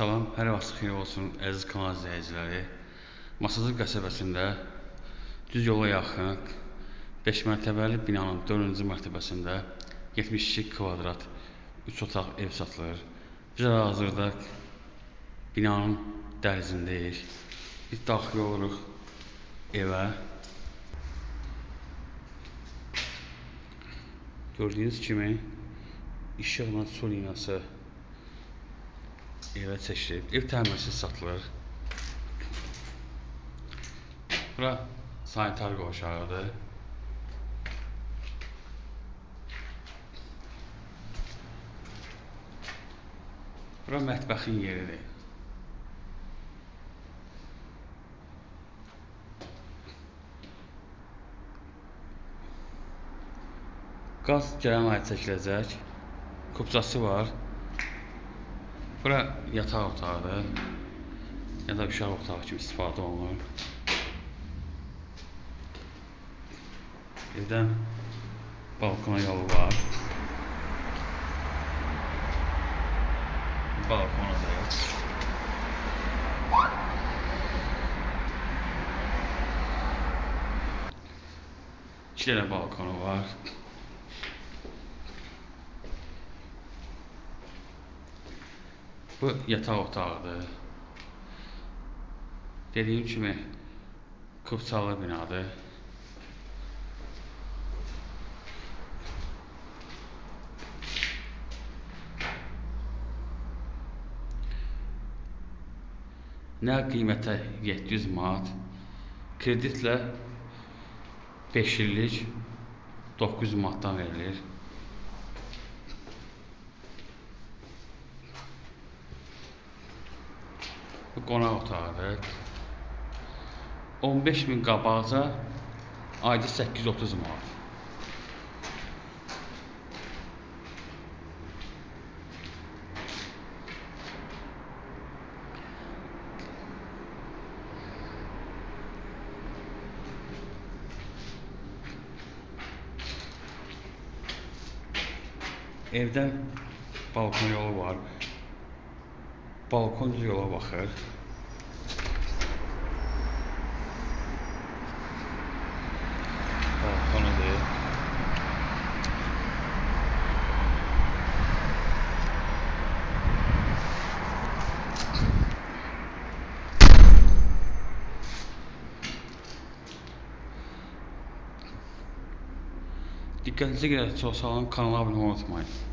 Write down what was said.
Salam, hər vaxt xeyir olsun əziz kanal izləyiciləri. Masazır qəsəbəsində düz yola yaxın 5 mərtəbəli binanın 4-cü mərtəbəsində 72 kvadrat 3 otaq ev satılır. Biz hazırda binanın dəhlizindəyik. Biz daxil oluruq evə. Gördüyünüz kimi işıqla su liniyası evə çəkilib. Ev təmirsiz satılır. Bura sanitar qovşağıdır. Bura mətbəxin yeridir. Qaz gələn ay çəkiləcək. Kupçası var. Bura yataq otağıdır. Ya da uşaq otağı kimi istifadə olunur. Evdən balkona yolu var. Balkonadır. İki dənə balkonu var. Bu yataq otağıdır. Dediyim kimi Kupçalı binadır. Nə qiymətə 700 manat, kreditlə 5 illik 900 manatdan verilir. Qonaq otağıdır. 15 min qabağca ayda 830 manat. Evdən balkon yolu var. Balkon yola baxır. Balkonudur. Diqqətinizi görə çox sağ olun, kanala abunə olmayı unutmayın.